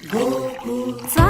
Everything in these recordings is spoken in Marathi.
स्वाद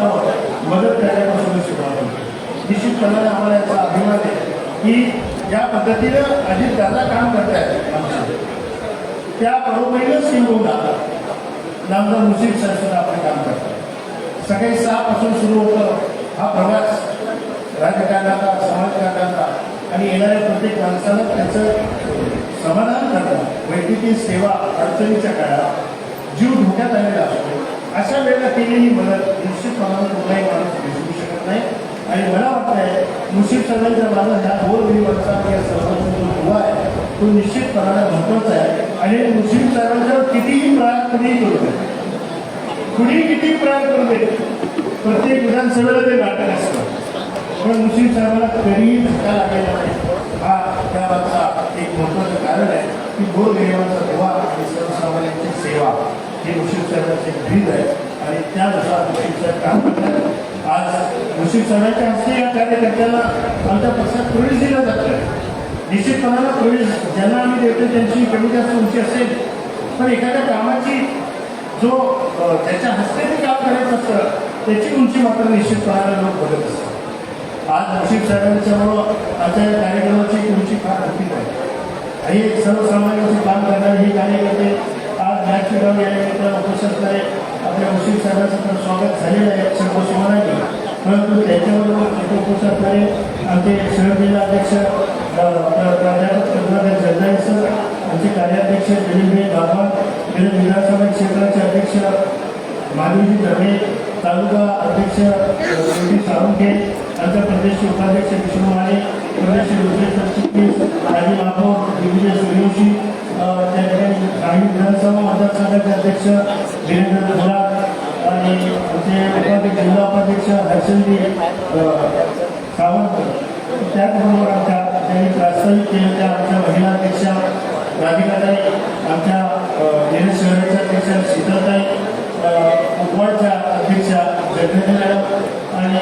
स्वतःवर मदत करण्यापासून सुरुवात होते. निश्चितपणाने आम्हाला याचा अभिमान आहे की या पद्धतीनं अजित दादा काम करतायत आमचे. त्या बरोबरीनं दादा नामदार मुस्लिम सर आपण काम करतात. सकाळी सहा पासून सुरू होतं हा प्रवास. राजकारणाचा समाजकारणाचा आणि येणाऱ्या प्रत्येक माणसाला त्याचं समाधान करणं वैद्यकीय सेवा अडचणीच्या काळात जीव धोक्यात आलेला असतो. अशा वेळेला केलेली मदत निश्चितपणाने कुठलाही माणूस विसरू शकत नाही. आणि मला वाटतंय मुशीद सगळ्यांच्या माझा ह्या दोन गरीबांचा या सर्वांचा जो दुवा आहे. तो निश्चितपणाने महत्त्वाचा आहे. आणि मुस्लिम सरांचा कितीही प्रयास कुणीही करू दे कुणीही किती प्रयास करू दे प्रत्येक विधानसभेला ते नाटक असतं. पण मुस्लिम साहेबांना कधीही धक्का लागलेला नाही हा त्या मागचा एक महत्वाचं कारण आहे की गोरगरिबांचा दुवा आणि सर्वसामान्यांची सेवा. हे मुस्लिम साहेबांचे ब्रीद आहे. आणि त्यानुसार मुस्लिम साहेब काम करतात आज मुस्लिम साहेबांच्या हस्ते या कार्यकर्त्याला आमच्या पक्षात प्रवेश दिला जातो निश्चितपणाला प्रवेश ज्यांना आम्ही देतो त्यांची कमी जास्त उंची असेल. पण एखाद्या कामाची जो त्याच्या हस्ते ते काम करायचं असतं त्याची उंची मात्र निश्चितपणाला लोक बघत असतात. आज नशीब साहेबांच्यामुळं आमच्या या कार्यक्रमाची उंची फार मोठी आहे. आणि सर्वसामान्यांचे काम करणारे हे कार्यकर्ते आज या ठिकाणी या निमित्तानं उपस्थित असणारे आपल्या मुस्लिम साहेबांचं तर स्वागत झालेलं आहे सर्व सोमनानी परंतु त्याच्याबरोबर तिथे उपस्थित असणारे आमचे शहर जिल्हा अध्यक्ष प्राध्यापक करुणाकर जगदाळे सर आमचे कार्याध्यक्ष दिलीपभाई बाबा विविध विधानसभा क्षेत्राचे अध्यक्ष माधवजी दर्भे तालुका अध्यक्ष योगी साळुंखे आमच्या प्रदेश उपाध्यक्ष विष्णू माने प्रदेश दुसरे सरचिटणीस राजी महापौर दिग्विजय सूर्यवंशी त्या काही विधानसभा मतदारसंघाचे अध्यक्ष वीरेंद्र गुलाब आणि आमचे उपाध्यक्ष जिल्हा उपाध्यक्ष सावंत त्याचबरोबर आमच्या त्यांनी प्रास्ताविक केलं त्या आमच्या महिला अध्यक्षा राधिकाताई आमच्या शहराच्या अध्यक्षा शीतलताई अ, उपवाडच्या अध्यक्षा जगदीश मॅडम आणि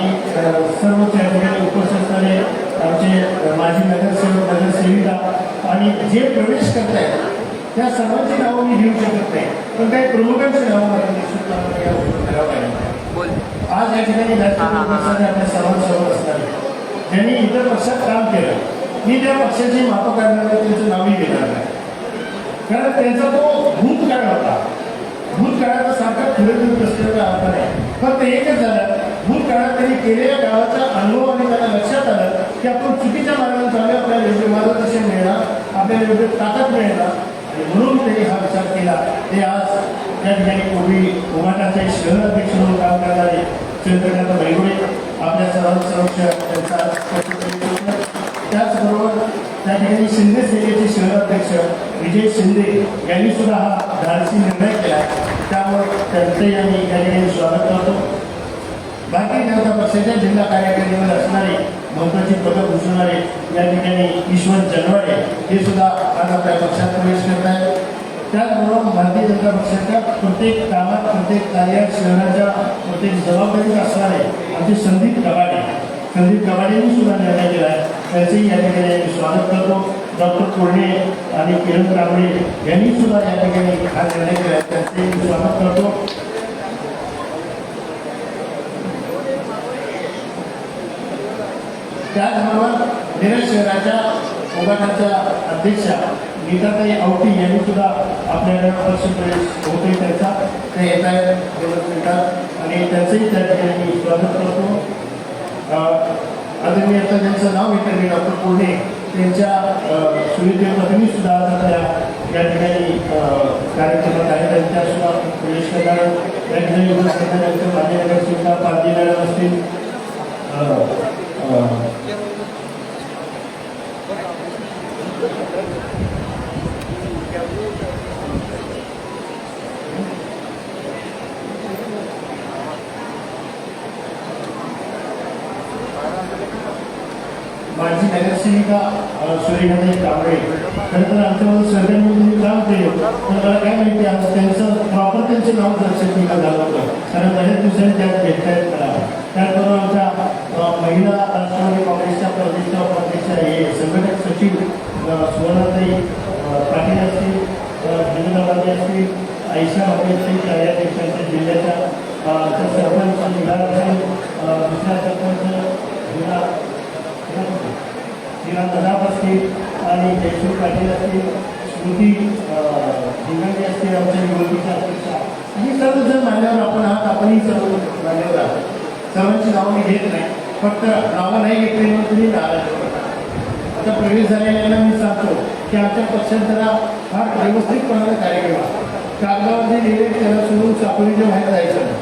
सर्व त्या ठिकाणी उपस्थित असणारे आमचे माजी नगरसेवक नगरसेविका आणि जे प्रवेश करत आहेत त्या सर्वांची नावं मी घेऊ शकत नाही पण काही प्रमुखांची नावं मला निश्चितपणे करावं लागेल आज या ठिकाणी राष्ट्रीय पक्षाने आपल्या सर्वांसमोर असतात ज्यांनी इतर पक्षात काम केलं मी त्या पक्षाची माप करणार नाही त्यांचं नावही घेणार नाही कारण त्यांचा तो भूतकाळ होता. भूतकाळाचा सारखा फिरत फिरत असलेला अर्थ नाही. फक्त एकच झालं. भूतकाळात त्यांनी केलेल्या काळाचा अनुभव आणि त्यांना लक्षात आलं की आपण चुकीच्या मार्गाने चालू आपल्याला योग्य मार्गदर्शन मिळणार आपल्याला योग्य ताकद मिळणार. आणि म्हणून त्यांनी हा विचार केला. ते आज त्या ठिकाणी कोवी उमाटाचे शहर अध्यक्ष म्हणून काम करणारे चंद्रकांत भैगुळे आपल्या सर्वांसमक्ष त्यांचा त्याचबरोबर त्या ठिकाणी शिंदे सेनेचे शहराध्यक्ष विजय शिंदे यांनी सुद्धा हा धाडसी निर्णय केला. त्यामुळे त्यांचे यांनी या ठिकाणी स्वागत करतो. भारतीय जनता पक्षाच्या जिल्हा कार्यकारिणीवर असणारे महत्वाची पदक भूषवणारे या ठिकाणी ईश्वर जनवाडे हे सुद्धा आज आपल्या पक्षात प्रवेश करत आहेत. त्याचबरोबर भारतीय जनता पक्षाच्या प्रत्येक कामात प्रत्येक कार्यात शहराच्या प्रत्येक जबाबदारीत असणारे आमचे संदीप कवाडे संदीप कवाडेंनी सुद्धा निर्णय केला आहे. त्याचेही या ठिकाणी स्वागत करतो. डॉक्टर कोर्णे आणि किरण कांबळे यांनी सुद्धा या ठिकाणी हा निर्णय केला. त्यांचे स्वागत करतो. त्याचबरोबर मिरज शहराच्या उघाटाच्या अध्यक्षा गीताताई आवटी यांनी सुद्धा आपल्याकडे पक्ष प्रवेश होतोय त्यांचा. ते येत आहेत व्यवस्थित आणि त्यांचंही त्या ठिकाणी मी स्वागत करतो. आदरणीय आता नाव घेतलं डॉक्टर पुणे त्यांच्या सुविधेमधून सुद्धा आज या ठिकाणी कार्यक्रमात आहेत त्यांच्या सुद्धा प्रवेश करणार या ठिकाणी उपस्थित त्यांचं मान्यवर सुद्धा पारधी मॅडम असतील Thank you माझी नगरसेविका अ, सूर्यकांत कांबळे खरं तर आमच्यामध्ये सर्वांनी काम केलं पण मला काय माहिती आता त्यांचं प्रॉपर त्यांचे नाव लक्षात मी झालं होतं. कारण बऱ्याच दिवसांनी त्यात भेटतायत मला त्याचबरोबर आमच्या महिला राष्ट्रवादी काँग्रेसच्या प्रदेश उपाध्यक्ष हे संघटक सचिव अ, सुवर्णाताई पाटील असतील हिंदुदाबादी असतील आयशा हवे असतील कार्याध्यक्षांच्या जिल्ह्याच्या सरपंच विभाग असेल दुसऱ्या सरपंच जिल्हा श्रीराम नदाब असतील आणि जयश्री पाटील असतील स्मृती भिंगांडे असतील आमच्या निवडणुकीच्या अध्यक्षा ही सर्वजण मान्यवर आपण आहात आपणही सर्व मान्यवर आहात. सर्वांची नावं मी घेत नाही फक्त नावं नाही घेतली म्हणून तुम्ही नाराज आता प्रवेश झालेल्यांना मी सांगतो की आमच्या पक्षांतरा फार व्यवस्थितपणाने कार्यक्रम कागदावरती लिहिले त्याला सोडून सापडीच्या बाहेर जायचं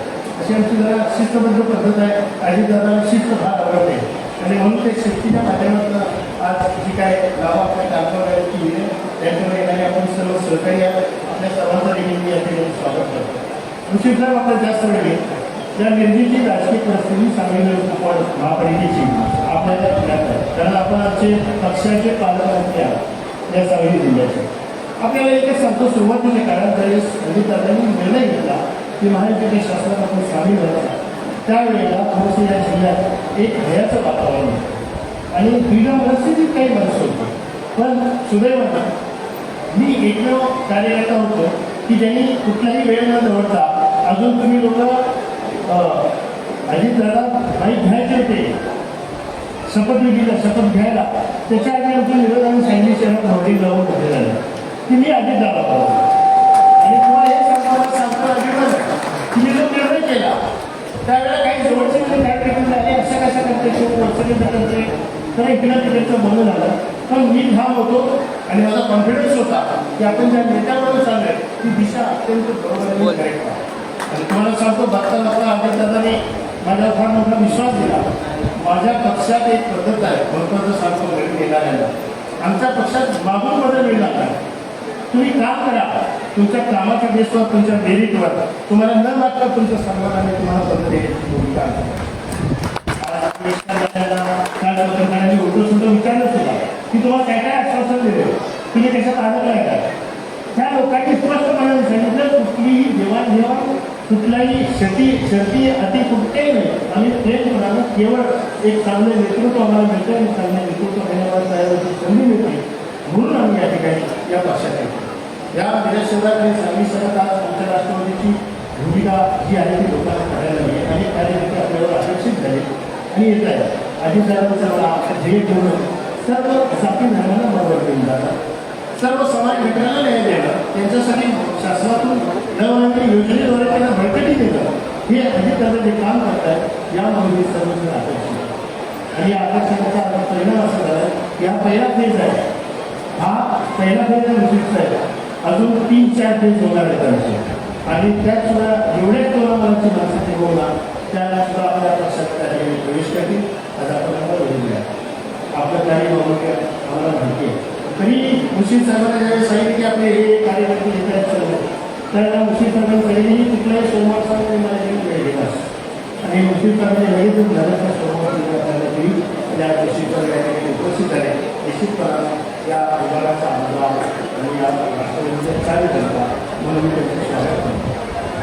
अशी आमची जरा शिस्तबद्ध पद्धत आहे. अजितदादाला शिस्त फार आवडते. आणि म्हणून ते शेतीच्या माध्यमातून आज जी काय नावं आपल्या कागदावरती लिहिले त्यांच्यावर येणारे आपण सर्व सहकारी आपल्या सर्वांचा देखील मी या ठिकाणी स्वागत करतो. दुसरीकडे आपण जास्त वेळ घेत या निर्मिती राजकीय परिस्थिती सांगली उपवास महापालिकेची. आपल्याला ज्ञात आहे कारण आपण आजचे पक्षाचे पालकमंत्री आहात या सांगली जिल्ह्याचे आपल्याला एकच सांगतो. सुरुवातीच्या काळात ज्यावेळेस अजितदादांनी निर्णय घेतला की महायुतीच्या शासनात आपण सामील झाला. त्यावेळेला थोडंसं या जिल्ह्यात एक भयाचं वातावरण होतं आणि बिना परिस्थितीत काही माणसं होती पण सुदैवानं मी एकमेव कार्यकर्ता होतो की ज्यांनी कुठलाही वेळ न दवडता अजून तुम्ही लोक अजितदादा माहीत घ्यायचे होते शपथविधीला शपथ घ्यायला त्याच्या आधी आमच्या विरोधाने सांगली शहरात होर्डिंग जाऊन उभे झाले की मी अजितदादा पाहतो आणि तुम्हाला हे सांगतो सांगतो अजिबात तुम्ही जो निर्णय केला त्यावेळेला काही जवळचे म्हणजे ठिकाणी झाले असं कसं करते खूप वरचढीचं करते तर इकडं तिकडचं बोलणं झालं पण मी ठाम होतो आणि माझा कॉन्फिडन्स होता की आपण ज्या नेत्याबरोबर चाललोय ती दिशा अत्यंत बरोबर आहे आणि तुम्हाला सांगतो बघता बघता अजितदादांनी माझा फार मोठा विश्वास दिला माझ्या पक्षात एक पद्धत आहे महत्वाचं सांगतो घरी येणाऱ्यांना आमच्या पक्षात मागून बदल मिळणार नाही तुम्ही काम करा. तुमच्या कामाच्या बेसवर तुमच्या मेरिटवर तुम्हाला न मागता तुमच्या सन्मानाने तुम्हाला पत्र देण्याची भूमिका उलटं सुद्धा विचारलं सुद्धा की तुम्हाला काय काय आश्वासन दिले? तुम्ही त्याच्यात आलं नाही का? त्या लोकांनी स्पष्टपणाने सांगितलं कुठलीही देवाणघेवाण कुठलाही क्षती क्षती अति कुठेही नाही. आम्ही प्रेमपणानं केवळ एक चांगलं नेतृत्व आम्हाला मिळतं आणि चांगलं नेतृत्व घेण्यावर संधी मिळते. म्हणून आम्ही या ठिकाणी या पक्षात आहे या निदर्शनात आणि सांगली आज आमच्या राष्ट्रवादीची भूमिका जी आहे ती लोकांना करायला हवी आहे. अनेक कार्यकर्ते आपल्यावर आकर्षित झाले. आणि येत आहे अजितदादांचं मला ध्येय ठेवणं सर्व जाती धर्मांना बरोबर घेऊन जातात सर्व समाज घटकांना न्याय देणं त्यांच्यासाठी शासनातून नवनवीन योजनेद्वारे त्यांना बळकटी देणं हे अजितदादा जे काम करतात यामुळे मी सर्वजण आकर्षित आणि या आकर्षणाचा परिणाम असा झाला की हा पहिला फेज आहे हा पहिला फेज विशिष्ट आहे. अजून तीन चार फेज होणार आहेत आमचे. आणि त्यात सुद्धा एवढ्या कोणाची माणसं ते होणार त्याला सुद्धा आपल्या पक्षात त्या ठिकाणी प्रवेश करतील. आज आपण आम्हाला बघून घ्या आपलं काही बाबत आम्हाला माहिती आहे. तरी मुस्लिम साहेबांना ज्यावेळेस सांगितलं की आपले हे कार्यकर्ते येत आहेत सर्व. त्याला मुस्लिम साहेबांनी पहिलेही कुठल्याही सोमवार साहेब मला एक वेळ दिला आणि मुस्लिम साहेबांनी लगेच झाल्याच्या सोमवार आपल्याला दिली त्या मुस्लिम या ठिकाणी उपस्थित आहे निश्चितपणाने या विभागाचा आमदार आणि या राष्ट्रवादीचे कार्यकर्ता म्हणून मी त्यांचं स्वागत करतो.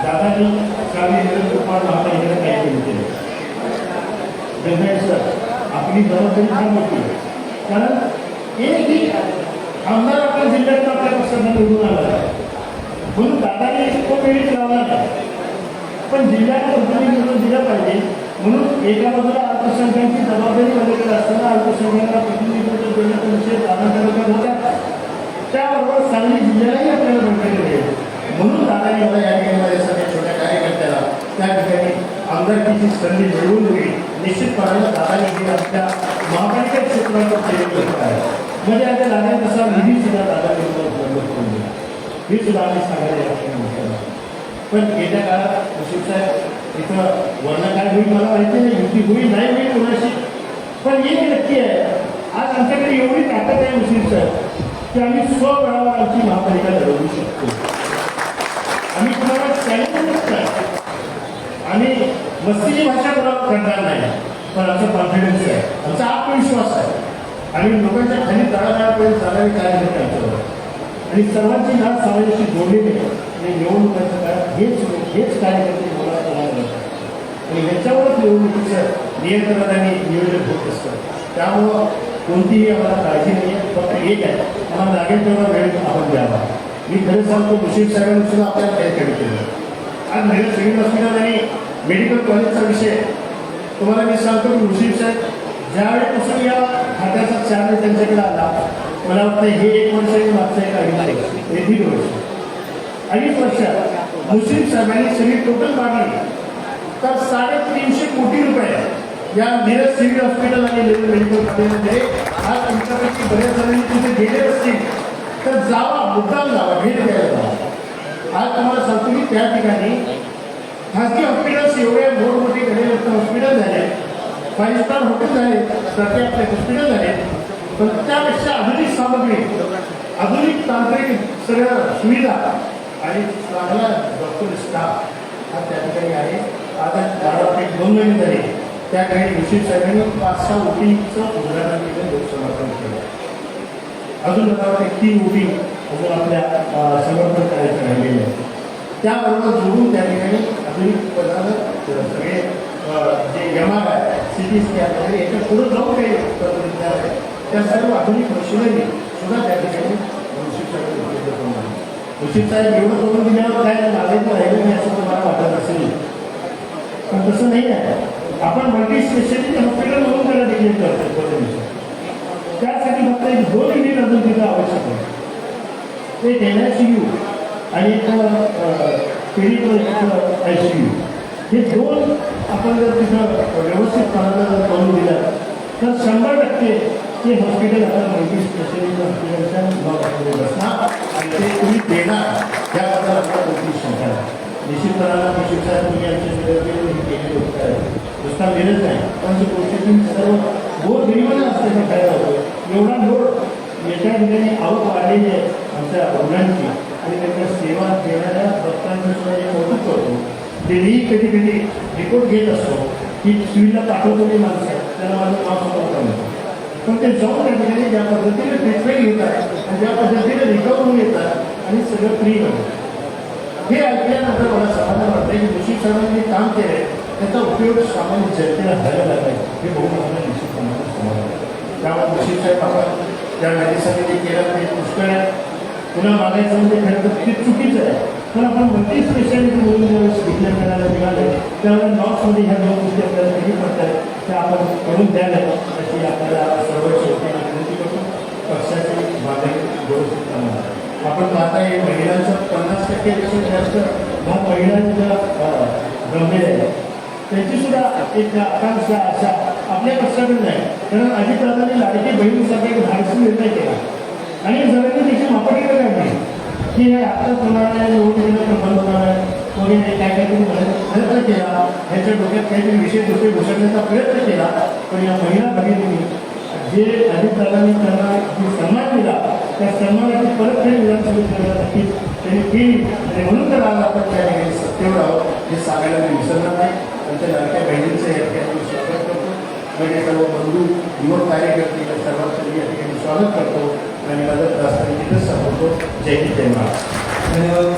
दादानी स्वामी निरंतर कुमार महापालिकेला काही केले केले जगनाथ सर आपली जबाबदारी फार मोठी कारण एक आमदार आपल्या जिल्ह्यात आपल्या पक्षांना निवडून आला आहे. म्हणून दादाने तो वेळीच लावणार नाही. पण जिल्ह्याला निवडून दिलं पाहिजे. म्हणून एका बाजूला अल्पसंख्याकांची जबाबदारी माझ्याकडे असताना अल्पसंख्याला प्रतिनिधित्व देण्याचा विषय दादांकडे होता. त्याबरोबर सांगली जिल्ह्यालाही आपल्याला भेटलेले आहे. म्हणून दादा मला या ठिकाणी सगळ्या छोट्या कार्यकर्त्याला त्या ठिकाणी आमदारकीची संधी मिळवून दिली. निश्चितपणाने दादाने हे आमच्या महापालिका क्षेत्राचं केलेलं आहे. म्हणजे आता दादा तसा निधी सुद्धा दादा उपलब्ध करून दिला. हे सुद्धा आम्ही सांगायला पण येत्या काळात साहेब इथं वर्ण काय होईल मला माहिती नाही युती होईल नाही होईल कोणाशी. पण एक नक्की आहे आज आमच्याकडे एवढी ताकद आहे मुस्लिम साहेब की आम्ही स्वबळावर आमची महापालिका लढवू शकतो. आम्ही तुम्हाला चॅलेंजच नाही. आम्ही मस्तीची भाषा कोणाला करणार नाही पण आमचा कॉन्फिडन्स आहे आमचा आत्मविश्वास आहे. आणि लोकांच्या खाली तळागाळापर्यंत म्हणत नाही आमच्याबरोबर आणि सर्वांची नाद समाजाशी जोडलेली आहे. आणि निवडणुकांचं काय हेच हेच कार्यकर्ते आणि ह्याच्यावरच निवडणुकीचं नियंत्रण आणि नियोजन होत असतं. त्यामुळं कोणतीही आम्हाला काळजी नाही आहे फक्त एक आहे आम्हाला लागेल तेवढा वेळ आपण द्यावा. मी खरं सांगतो मुश्रीफ साहेबांनी सुद्धा आपल्याला काही कमी केलं. आज मेडिकल सिव्हिल हॉस्पिटल आणि मेडिकल कॉलेजचा विषय तुम्हाला मी सांगतो की मुश्रीफ साहेब ज्यावेळेपासून या खात्याचा चार्ज त्यांच्याकडे आला मला वाटतं हे एक वर्ष आणि मागचं एक अडीच हे दीड वर्ष. अडीच वर्ष. मुश्रीफ साहेबांनी सगळी टोटल मागणी तर साडेतीनशे कोटी रुपये या मिरज सिव्हिल हॉस्पिटल आणि लेवल मेडिकल कॉलेजमध्ये आज तुमच्यापैकी बऱ्याच जणांनी तिथे गेले असतील तर जावा मुद्दाम जावा भेट द्यायला जावा. आज तुम्हाला सांगतो की त्या ठिकाणी खाजगी हॉस्पिटल्स एवढे मोठमोठे गणेश हॉस्पिटल झाले. फाईव्ह स्टार हॉटेल झाले सारखे आपले हॉस्पिटल झाले. पण त्यापेक्षा आधुनिक सामग्री आधुनिक तांत्रिक सगळ्या सुविधा आणि चांगला डॉक्टर स्टाफ हा त्या ठिकाणी आहे. आता बारा दोन महिने झाले. त्या काही मुश्रीफ साहेबांनी पाच सहा ओटीचं उद्घाटन केलं लोकसमर्थन केलं. अजून मला वाटतं तीन उटी अजून आपल्या अं, समर्पण करायचं राहिलेलं आहे. त्याबरोबर जोडून त्या ठिकाणी आधुनिक पदार्थ सगळे जे यमाग आहे सिटी स्कॅन वगैरे याच्यापुढे जाऊन काही तंत्रज्ञान आहे. त्या सर्व आधुनिक मशिनरी सुद्धा त्या ठिकाणी मुश्रीफ साहेब उपलब्ध करून आणली. मुश्रीफ साहेब एवढं करून दिल्यावर काय नागरिक राहिलं नाही असं तुम्हाला वाटत असेल तसं नाही आहे. आपण मल्टी स्पेशालिटी हॉस्पिटल म्हणून त्याला डिक्लेअर करतो त्यासाठी फक्त एक दोन युनिट अजून तिथं आवश्यक आहे. ते एन यू आणि एक पेडिकल आय सी यू हे दोन आपण जर तिथं व्यवस्थित प्रमाणात जर करून दिलं तर शंभर टक्के ते हॉस्पिटल आता मल्टी स्पेशालिटी हॉस्पिटलच्या विभागामध्ये बसणार. आणि ते तुम्ही देणार. निश्चितपणाला मी केलेले उपकार आहे. नाही पण जे गोष्टीतून सर्व गोर गरिबांना असल्याचा फायदा होतो एवढा लोड याच्या ठिकाणी आवक वाढलेली आहे आमच्या रुग्णांची आणि त्यांच्या सेवा देणाऱ्या डॉक्टरांचं सुद्धा एक कौतुक करतो तेही कधी कधी रिपोर्ट घेत असतो की सिव्हिलला पाठवतो ते माणसं त्याला माझं नाव पण ते जाऊन त्या ठिकाणी ज्या पद्धतीने ट्रीटमेंट घेतात आणि ज्या पद्धतीने रिकवर होऊन येतात आणि सगळं फ्री होतं हे ऐकल्यानंतर मला समाधान वाटतं की मुशी साहेबांनी काम केलंय त्याचा उपयोग सामान्य जनतेला व्हायला लागलाय हे बघून मला निश्चितपणानं समाधान त्यामुळे मुशी साहेब आपण त्या मेडिसिनने जे केलं ते पुष्कळ आहे. पुन्हा मागायचं म्हणजे खरं तर ते चुकीचं आहे. पण आपण मल्टी स्पेशालिटी म्हणून ज्यावेळेस डिक्लेअर करायला निघाले त्यावेळेस नॉर्थमध्ये ह्या दोन गोष्टी आपल्याला कधी पडतात. त्या आपण करून द्यायला अशी आपल्याला सर्व शेवटी विनंती करतो. पक्षाची मागणी व्यवस्थित करणार आपण पाहता हे महिलांचं पन्नास टक्केपेक्षा जास्त भाग महिलांच्या अं, गंभीर आहे त्यांची सुद्धा एक आकांक्षा आशा आपल्या पक्षाकडे नाही कारण अजितदादांनी लाडकी बहिणीसाठी एक धाडसी निर्णय केला. आणि सगळ्यांनी त्याची मापाटीकडे काढली की हे आत्ताच होणार आहे निवडणुकीला पण बंद होणार आहे. कोणी नाही काय काहीतरी प्रयत्न केला. ह्याच्या डोक्यात काहीतरी विशेष गोष्टी घुसवण्याचा प्रयत्न केला. पण या महिला भगिनींनी जे अजितदादांनी त्यांना जो सन्मान दिला त्या सन्मानाची परतफेड विधानसभेत करण्यासाठी त्यांनी केली आणि म्हणून तर आज आपण त्या ठिकाणी सत्तेवर आहोत हे सांगायला मी विसरणार नाही. त्यांच्या लाडक्या बहिणींचं या ठिकाणी स्वागत करतो. माझे सर्व बंधू युवक कार्यकर्ते या सर्वांचं मी या ठिकाणी स्वागत करतो. आणि माझं दास्तानी तिथंच संपवतो जय हिंद जय महाराज धन्यवाद.